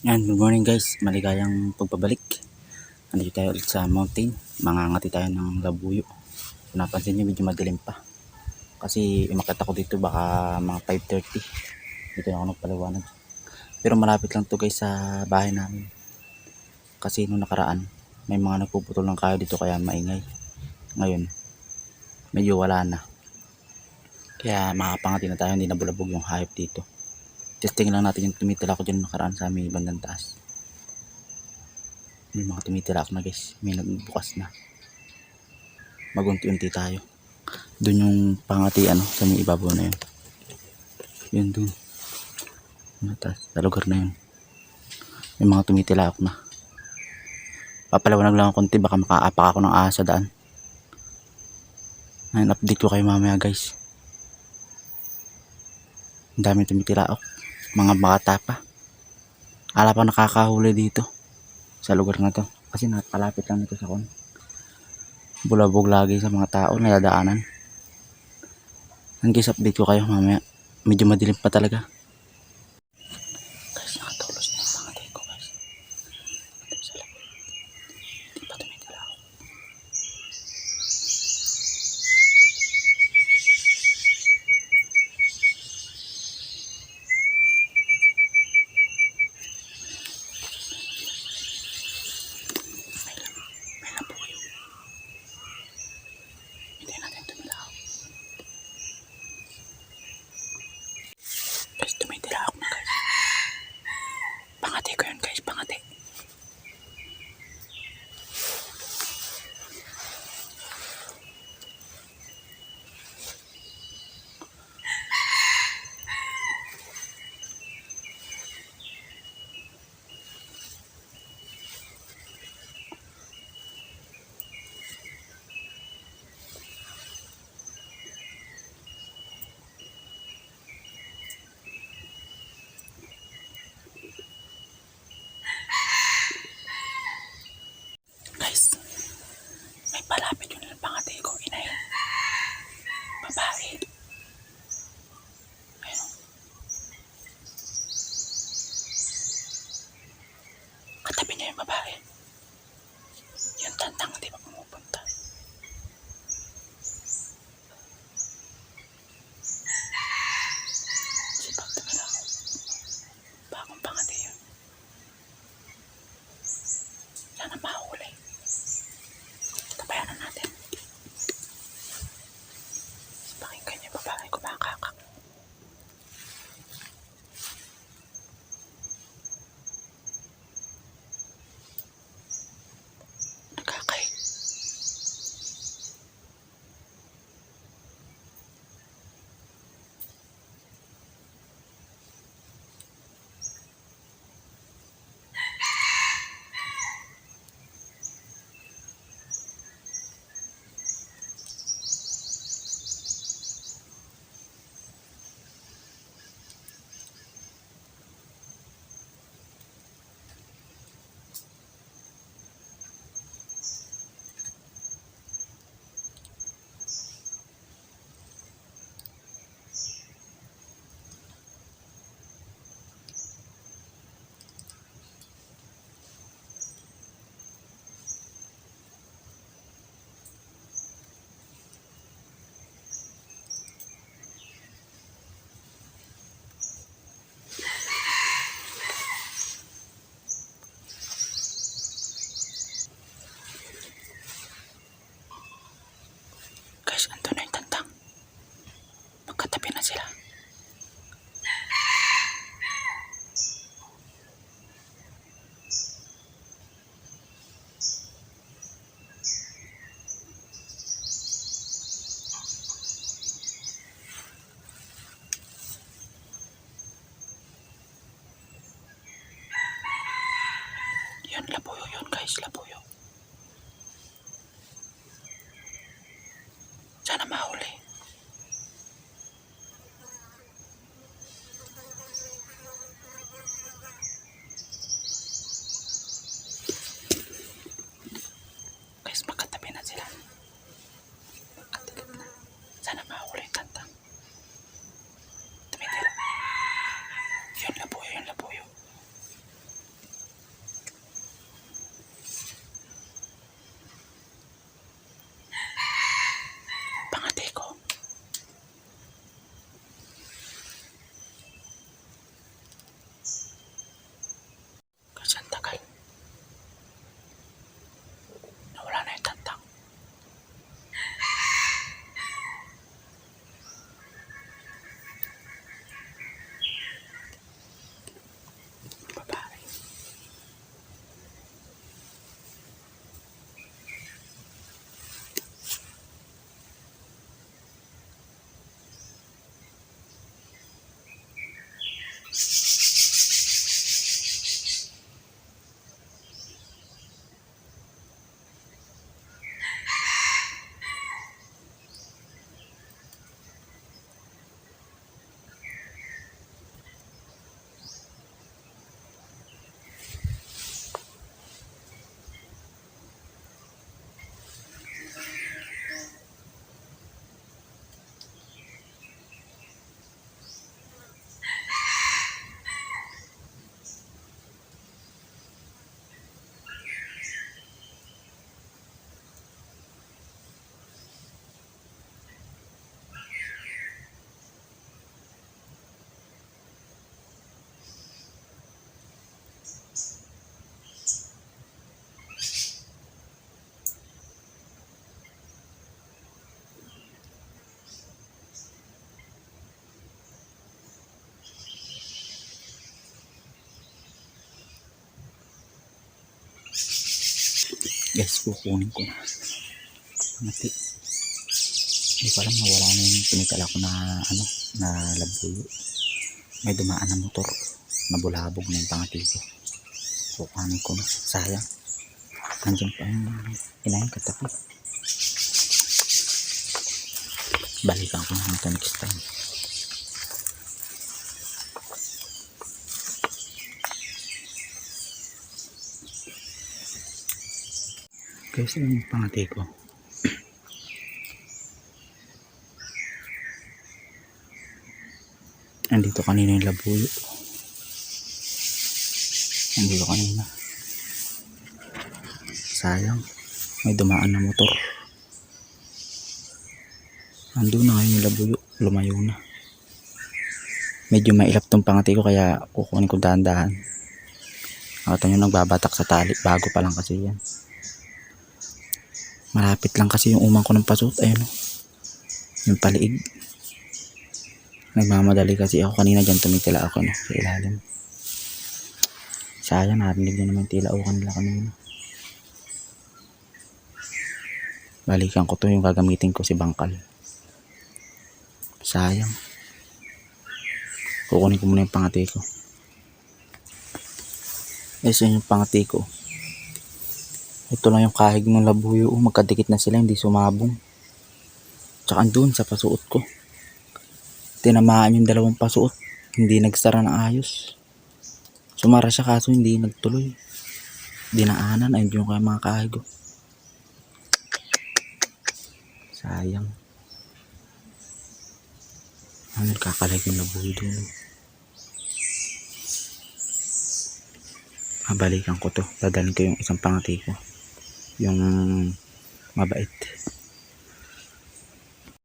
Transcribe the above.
Yan, good morning guys. Maligayang pagpabalik. Nandito tayo ulit sa mountain. Mangangati tayo ng labuyo. Kung napansin nyo, medyo madilim pa. Kasi umakit ako dito baka mga 5.30. Dito na ako nagpaliwanag. Pero malapit lang to guys sa bahay namin. Kasi nung nakaraan, may mga nagpuputol ng kayo dito kaya maingay. Ngayon, medyo wala na. Kaya makapangati na tayo, hindi na bulabog yung hayop dito. Testing lang natin yung tumitira ko dyan nakaraan sa may bandang taas. May mga tumitira ako na guys. May nagbukas na. Magunti-unti tayo. Doon yung pangati ano, sa may ibabaw na yun. Yun doon. Mataas. Sa lugar na yun. May mga tumitira ako na. Papalawanag lang ako konti. Baka makaapak ako ng ahas sa daan. Ayun, update ko kayo mamaya guys. Ang dami tumitira ako mga bata pa. Ala pa nakakahuli dito sa lugar na to. Kasi napalapit lang nito sa kon. Bulabog lagi sa mga tao na dadaanan. Hanggang update ko kayo mamaya. Medyo madilim pa talaga. Magkatabi na sila. Guys, kukunin ko na. Pangati. Hindi ko alam na wala na yung pinitala ko na ano, na labuyo. May dumaan na motor. Nabulabog na yung pangati ko. Kukunin ko na. Sayang. Nandiyan pa yung inayang katapi. Balikan ko na ito next time. Guys, yung pangati ko? Andito kanina yung labuyo. Andito kanina. Sayang. May dumaan na motor. Andun na ngayon yung labuyo. Lumayo na. Medyo mailap tong pangati ko kaya kukunin ko dahan-dahan. Nakita nyo nagbabatak sa tali. Bago pa lang kasi yan. Malapit lang kasi yung umang ko ng pasot. Ayun o. Yung paliig. Nagmamadali kasi ako kanina dyan tumitila ako no, sa ilalim. Sayang narinig nyo naman tila ako kanila kanina. Balikan ko to yung gagamitin ko si Bangkal. Sayang. Kukunin ko muna yung pangati ko. Ito yung pangati ko. Ito lang yung kahig ng labuyo. Oh, magkadikit na sila, hindi sumabong. Tsaka doon sa pasuot ko. Tinamaan yung dalawang pasuot. Hindi nagsara ng ayos. Sumara siya kaso hindi nagtuloy. Dinaanan. Ayun yung kaya mga kahig. oh. Sayang. Ano nagkakalag yung labuyo doon. Mabalikan ko to. Dadalhin ko yung isang pangati ko. Yung mabait.